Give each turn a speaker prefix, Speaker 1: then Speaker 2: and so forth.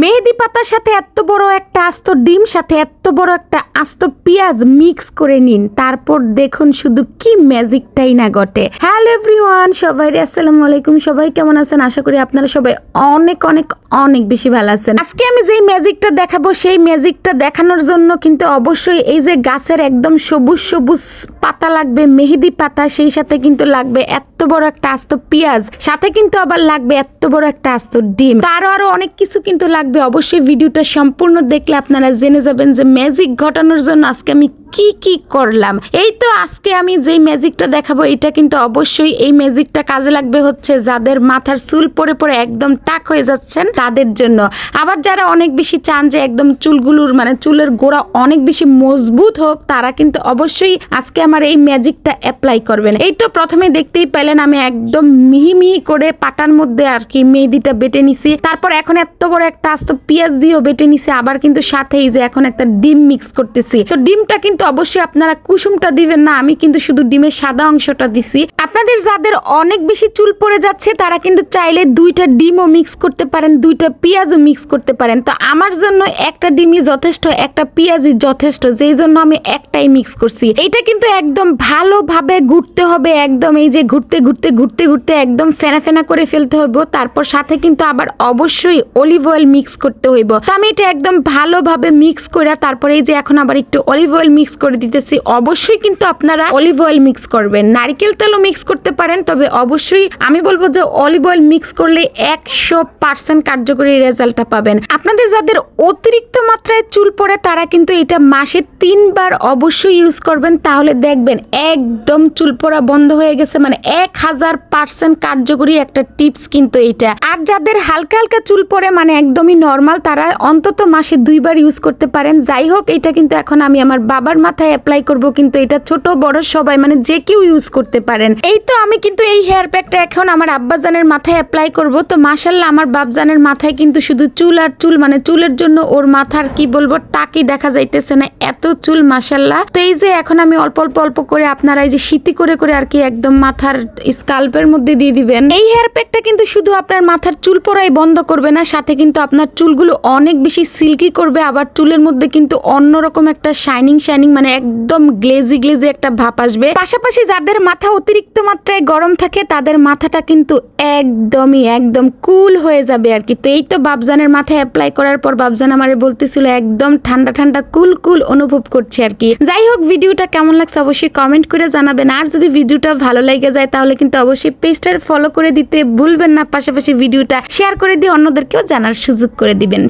Speaker 1: মেহেদি পাতার সাথে এত বড় একটা আস্ত ডিম সাথে এত বড় একটা আস্ত পেঁয়াজ মিক্স করে নিন। তারপর দেখুন শুধু কি ম্যাজিকটাই না ঘটে। হ্যালো এভরিওয়ান সবাই আসসালামু আলাইকুম। সবাই কেমন আছেন? আশা করি আপনারা সবাই অনেক অনেক অনেক বেশি ভালো আছেন। আজকে আমি যেই ম্যাজিকটা দেখাবো, সেই ম্যাজিকটা দেখানোর জন্য কিন্তু অবশ্যই এই যে গাছের একদম সবুজ সবুজ পাতা লাগবে, মেহেদি পাতা, সেই সাথে কিন্তু লাগবে এত বড় একটা আস্ত পেঁয়াজ। সাথে কিন্তু আবার লাগবে এত বড় একটা আস্ত ডিম। তারও আরও অনেক কিছু কিন্তু লাগবে। অবশ্যই ভিডিওটা সম্পূর্ণ দেখলে আপনারা জেনে যাবেন যে ম্যাজিক ঘটানোর জন্য আজকে আমি কি কি করলাম? এই তো আজকে আমি যেই ম্যাজিকটা দেখাবো এটা কিন্তু অবশ্যই এই ম্যাজিকটা কাজে লাগবে হচ্ছে যাদের মাথার চুল পরে পরে একদম টাক হয়ে যাচ্ছেন তাদের জন্য। আবার যারা অনেক বেশি চান যে একদম চুলগুলোর মানে চুলের গোড়া অনেক বেশি মজবুত হোক, তারা কিন্তু অবশ্যই আজকে আমার এই ম্যাজিকটা অ্যাপ্লাই করবেন। এই তো প্রথমে দেখতেই পেলেন আমি একদম মিহি মিহি করে পাটার মধ্যে আর কি মেহেদিটা বেটে নিছি। তারপর এখন এত বড় একটা আস্ত পেঁয়াজ দিয়েও বেটে নিছি, আবার কিন্তু সাথেই যে এখন একটা ডিম মিক্স করতেছি। তো ডিমটা কিন্তু অবশ্যই আপনারা কুসুমটা দিবেন না, আমি কিন্তু শুধু ডিমের সাদা অংশটা দিছি। আপনাদের যাদের অনেক বেশি চুল পড়ে যাচ্ছে, তারা কিন্তু চাইলে দুইটা ডিমও মিক্স করতে পারেন, দুইটা পেঁয়াজও মিক্স করতে পারেন। তো আমার জন্য একটা ডিমই যথেষ্ট, একটা পেঁয়াজই যথেষ্ট, যেই জন্য আমি একটাই মিক্স করছি। এটা কিন্তু একদম ভালোভাবে ঘুরতে হবে, একদম এই যে ঘুরতে ঘুরতে ঘুরতে ঘুরতে একদম ফেনা ফেনা করে ফেলতে হইব। তারপর সাথে কিন্তু আবার অবশ্যই অলিভ অয়েল মিক্স করতে হইব। তো আমি এটা একদম ভালোভাবে মিক্স করে তারপরে এই যে এখন আবার একটু অলিভ অয়েল মিক্স করে দিতেছি, অবশ্যই কিন্তু আপনারা অলিভ অয়েল মিক্স করবেন। নারকেল তেলও মিক্স করতে পারেন, তবে অবশ্যই আমি বলব যে অলিভ অয়েল মিক্স করলে একশো পার্সেন্ট কার্যকরী রেজাল্টটা পাবেন। আপনাদের যাদের অতিরিক্ত মাত্রায় চুল পড়ে, তারা কিন্তু এটা মাসে তিনবার অবশ্যই ইউজ করবেন। তাহলে দেখবেন একদম চুল পড়া বন্ধ হয়ে গেছে মানে এক হাজার পার্সেন্ট কার্যকরী একটা টিপস কিন্তু এটা। আর যাদের হালকা হালকা চুল পড়ে মানে একদমই নর্মাল তারা অন্তত মাসে দুইবার ইউজ করতে পারেন। যাই হোক, এটা কিন্তু এখন আমি আমার বাবার মাথায় অ্যাপ্লাই করব, কিন্তু এটা ছোট, বড় সবাই মানে যে কেউ ইউজ করতে পারেন। এই তো আমি কিন্তু এই হেয়ার প্যাকটা এখন আমার আব্বাজানের মাথায় অ্যাপ্লাই করব। তো মাসাল্লাহ আমার বাপজানের মাথায় কিন্তু শুধু চুল আর চুল মানে চুলের জন্য ওর মাথার, কি বলব টাকি দেখা যাইতেছে না, এত চুল মাসাল্লাহ তো এই যে এখন আমি অল্প অল্প অল্প করে আপনারা এই যে শীতি করে করে আর কি একদম মাথার স্কাল্পের মধ্যে দিয়ে দিবেন। এই হেয়ার প্যাকটা কিন্তু শুধু আপনার মাথার চুল পড়াই বন্ধ করবে না, সাথে কিন্তু আপনার চুলগুলো অনেক বেশি সিল্কি করবে, আবার চুলের মধ্যে কিন্তু অন্যরকম একটা শাইনিং শাইনিং মানে একদম গ্লেজি গ্লেজি একটা ভাব আসবে। পাশাপাশি যাদের মাথা অতিরিক্ত মাত্রায় গরম থাকে, তাদের মাথাটা কিন্তু একদমই, একদম কুল হয়ে যাবে আর কি। তো এই তো বাবজানের মাথায় অ্যাপ্লাই করার পর বাবজান আমারে বলতেছিল, একদম ঠান্ডা ঠান্ডা কুল কুল অনুভব করছে আর কি। যাই হোক, ভিডিওটা কেমন লাগছে অবশ্যই কমেন্ট করে জানাবেন। আর যদি ভিডিওটা ভালো লেগে যায়, তাহলে কিন্তু অবশ্যই পেজটার ফলো করে দিতে ভুলবেন না। পাশাপাশি ভিডিওটা শেয়ার করে দিয়ে অন্যদেরকেও জানার সুযোগ করে দিবেন।